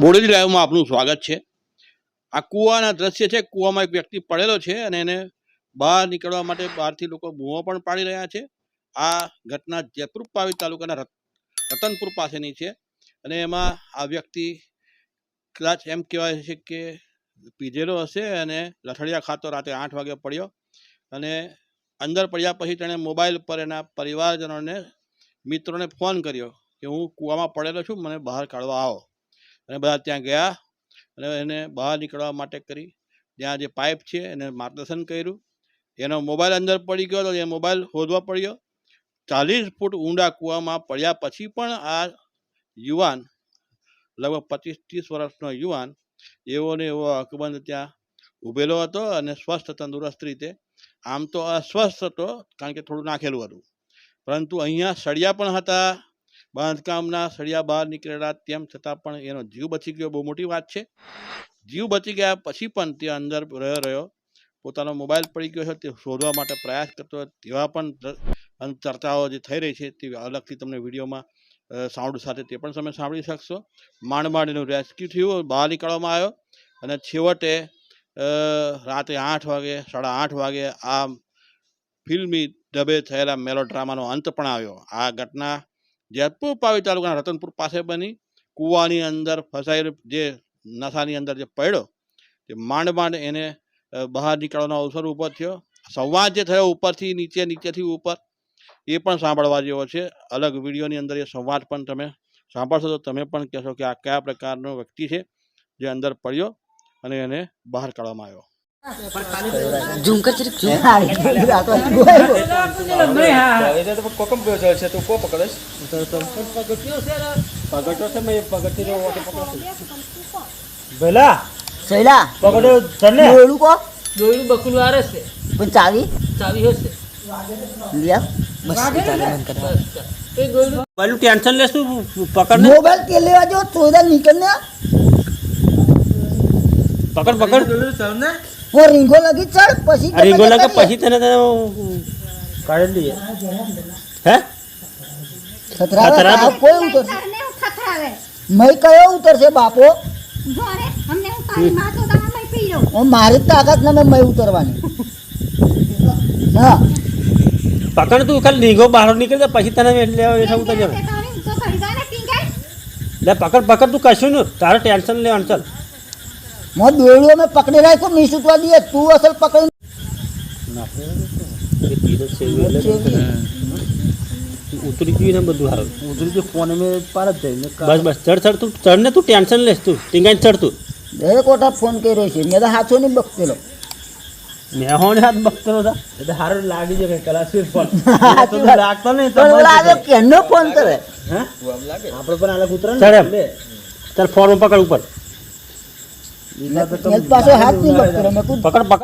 બોડેલી લાઈવમાં આપનું સ્વાગત છે. આ કૂવાના દ્રશ્ય છે. કૂવામાં એક વ્યક્તિ પડેલો છે અને એને બહાર નીકળવા માટે બહારથી લોકો બૂમો પણ પાડી રહ્યા છે. આ ઘટના જયપુર પાવી તાલુકાના રત- રતનપુર પાસેની છે અને એમાં આ વ્યક્તિ કદાચ એમ કહેવાય છે કે પીધેલો હશે અને લથડિયા ખાતો રાતે આઠ વાગે પડ્યો અને અંદર પડ્યા પછી તેણે મોબાઈલ પર એના પરિવારજનોને મિત્રોને ફોન કર્યો કે હું કૂવામાં પડેલો છું, મને બહાર કાઢવા આવો. અને બધા ત્યાં ગયા અને એને બહાર નીકળવા માટે કરી. ત્યાં જે પાઇપ છે એને માર્ગદર્શન કર્યું. એનો મોબાઈલ અંદર પડી ગયો તો એ મોબાઈલ શોધવા પડ્યો. ચાલીસ ફૂટ ઊંડા કૂવામાં પડ્યા પછી પણ આ યુવાન, લગભગ પચીસ ત્રીસ વર્ષનો યુવાન, એવો ને એવો અકબંધ ત્યાં ઊભેલો હતો અને સ્વસ્થ તંદુરસ્ત રીતે. આમ તો અસ્વસ્થ હતો કારણ કે થોડું નાખેલું હતું. પરંતુ અહીંયા સળિયા પણ હતા. બાંધકામના સળિયા બહાર નીકળેલા તેમ છતાં પણ એનો જીવ બચી ગયો. બહુ મોટી વાત છે. જીવ બચી ગયા પછી પણ તે અંદર રહ્યો રહ્યો. પોતાનો મોબાઈલ પડી ગયો છે. તે શોધવા માટે પ્રયાસ કરતો તેવા પણ ચર્ચાઓ જે થઈ રહી છે તે અલગથી તમને વિડીયોમાં સાઉન્ડ સાથે તે પણ તમે સાંભળી શકશો. માંડ માંડ રેસ્ક્યુ થયું, બહાર નીકળવામાં આવ્યો અને છેવટે રાતે આઠ વાગે, સાડા આઠ વાગે આ ફિલ્મી ડબે થયેલા મેલો ડ્રામાનો અંત પણ આવ્યો. આ ઘટના જેતપુર પાવી તાલુકાના રતનપુર પાસે બની, કૂવાની અંદર ફસાયેલો જે નશાની અંદર જે પડ્યો, તે માંડ માંડ એને બહાર નીકળવાનો અવસર ઊભો થયો. સંવાદ જે થયો ઉપરથી, નીચે, નીચેથી ઉપર, એ પણ સાંભળવા જેવો છે. અલગ વિડીયોની અંદર એ સંવાદ પણ તમે સાંભળશો તો તમે પણ કહેશો કે આ કયા પ્રકારનો વ્યક્તિ છે જે અંદર પડ્યો અને એને બહાર કાઢવામાં આવ્યો. ઝૂમ કર જરીક ઝૂમ કોકમ ગયો છે છે તું કો તો પકડ્યો છે મેં પગટી નો ઓટો પકડો ભલા સૈલા પકડો તને દોયડું કો દોયડું બકુલ આરે છે પણ ચાવી ચાવી હશે લિયા બસ તારે મન કર એ દોયડું પેલું ટેન્શન લેસ તું પકડ ને મોબાઈલ કે લેવા જો થોડા નીકળ ને પકડ પકડ. ઓ રીંગો લગી ચડ પછી રીંગો લાગે પછી તને તને કાઢી લઈએ. હે? ખતરા. કોઈ ઉતર મેં હું કયો ઉતરશે બાપો? હું મારી તાકાત ને મેં મય ઉતરવાની. હા. પકડ તું ખાલી રીંગો બહાર નીકળી પછી તને લેવા એટલે ઉતર તે જવાય તારી ઊંચો કરી દો ને, ટીંગાઈ. લે પકડ પકડ તું કશું નહીં તારે ટેન્શન લેવાનું ચાલ. મો દોયડું અમે પકડી રાખ્યો મી છૂટવા દઈએ તું અસલ પકડી ઉતરી ગયું ને બધું હારું. ઉતરી ગયું ફોન મેં પાર જ જાય બસ બસ ચડ ચડ તું. ચડ ને તું ટેન્શન લેસ તું. ટીંગાઈ ચડ તું. દરેક કોઠા ફોન કર્યો છે મેં તો હાથો નહીં બકતેલો મેં હોને હાથ બખતો હતા એટલે હારું લાગી જાય કલા કલાક ફોન. લાગતો નહીં તો આવ્યો કેનો ફોન કરે? આપણે પણ આલા કૂતરા ચડ. ચાલ ફોન પકડ ઉપર. મેં પાછો હાથ નહીં પકડ પકડ.